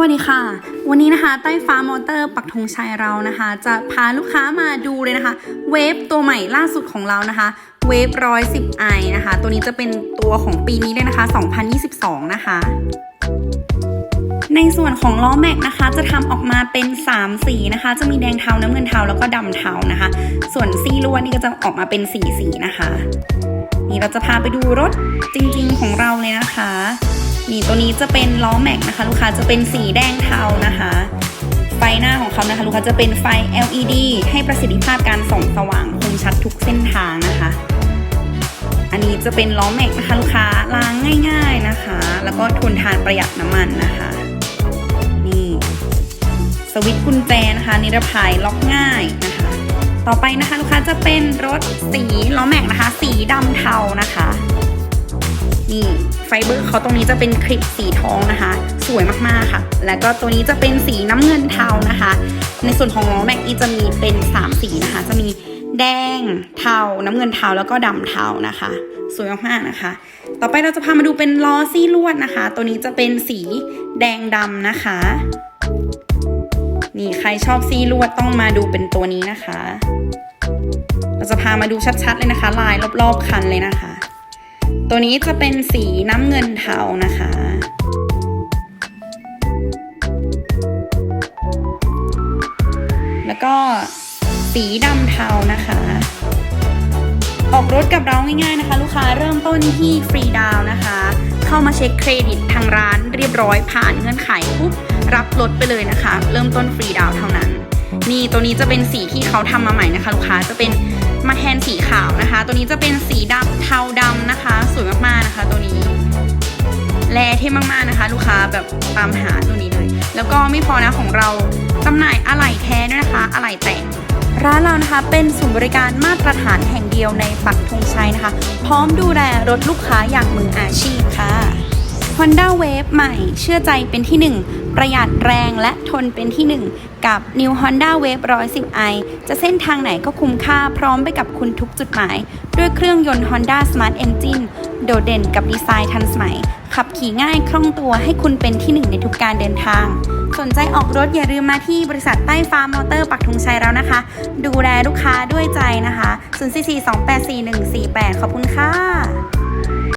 วัสดีค่ะ วันนี้นะคะใต้ฟ้ามอเตอร์ปักธงชัยเรานะคะ จะพาลูกค้ามาดูเลยนะคะ เวฟตัวใหม่ล่าสุดของเรานะคะเวฟร้อยสิบไอนะคะ ตัวนี้จะเป็นตัวของปีนี้เลยนะคะ 2022 นะคะ ในส่วนของล้อแม็กนะคะ จะทำออกมาเป็น 3 สีนะคะ จะมีแดงเทาน้ำเงินเทาแล้วก็ดำเทานะคะ ส่วนซี่ลวดนี่ก็จะออกมาเป็นสีสีนะคะ นี่เราจะพาไปดูรถจริงๆของเราเลยนะคะ นี่ตัวนี้จะเป็นล้อแม็กนะคะ ลูกค้าจะเป็นสีแดงเทานะคะ ไฟหน้าของเขานะคะ ลูกค้าจะเป็นไฟ LED ให้ประสิทธิภาพการส่องสว่างคมชัดทุกเส้นทางนะคะ อันนี้จะเป็นล้อแม็กนะคะลูกค้าล้างง่ายๆนะคะ แล้วก็ทนทานประหยัดน้ำมันนะคะ นี่ สวิตช์กุญแจนะคะ นิรภัยล็อกง่ายนะคะ ต่อไปนะคะลูกค้าจะเป็นรถสีล้อแม็กนะคะ สีดำเทานะคะ นี่ ไฟเบอร์เขาตรงนี้จะเป็นคลิปสีทองนะคะ สวยมากๆค่ะ แล้วก็ตัวนี้จะเป็นสีน้ำเงินเทานะคะ ในส่วนของล้อแม็กอีจะมีเป็น 3 สีนะคะ จะมีแดงเทา น้ำเงินเทาแล้วก็ดำเทานะคะ สวยมากๆนะคะ ต่อไปเราจะพามาดูเป็นล้อซี่ลวดนะคะ ตัวนี้จะเป็นสีแดงดำนะคะนี่ใครชอบซี่ลวดต้องมาดูเป็นตัวนี้นะคะ เราจะพามาดูชัดๆเลยนะคะ ลายรอบๆคันเลยนะคะ ตัวนี้จะเป็นสีน้ำเงินเทานะคะ แล้วก็สีดำเทานะคะ ออกรถกับเราง่ายๆนะคะ ลูกค้าเริ่มต้นที่ฟรีดาวนะคะ เข้ามาเช็คเครดิตทางร้านเรียบร้อยผ่านเงื่อนไขปุ๊บรับรถไปเลยนะคะ เริ่มต้นฟรีดาวเท่านั้น นี่ตัวนี้จะเป็นสีที่เขาทำมาใหม่นะคะลูกค้าจะเป็นมาแทนสีขาวนะคะ ตัวนี้จะเป็นสีดำเทาดำนะคะ สวยมากๆนะคะ ตัวนี้แลเท่มากๆนะคะ ลูกค้าแบบตามหาตัวนี้เลย แล้วก็ไม่พอนะของเราจำหน่ายอะไหล่แท้ด้วยนะคะอะไหล่แต่งร้านเรานะคะเป็นศูนย์บริการมาตรฐานแห่งเดียวในปักธงชัยนะคะ พร้อมดูแลรถลูกค้าอย่างมืออาชีพ Honda Wave ใหม่เชื่อใจเป็นที่ 1 ประหยัดแรงและทนเป็นที่ 1 กับ New Honda Wave 110i จะเส้นทางไหนก็คุ้มค่าพร้อมไปกับคุณทุกจุดหมาย ด้วยเครื่องยนต์ Honda Smart Engine โดดเด่นกับดีไซน์ทันสมัย ขับขี่ง่ายคล่องตัวให้คุณเป็นที่หนึ่งในทุกการเดินทาง สนใจออกรถอย่าลืมมาที่บริษัทใต้ฟ้ามอเตอร์ปักธงชัยแล้วนะคะ ดูแลลูกค้าด้วยใจนะคะ 044 284 148 ขอบคุณค่ะ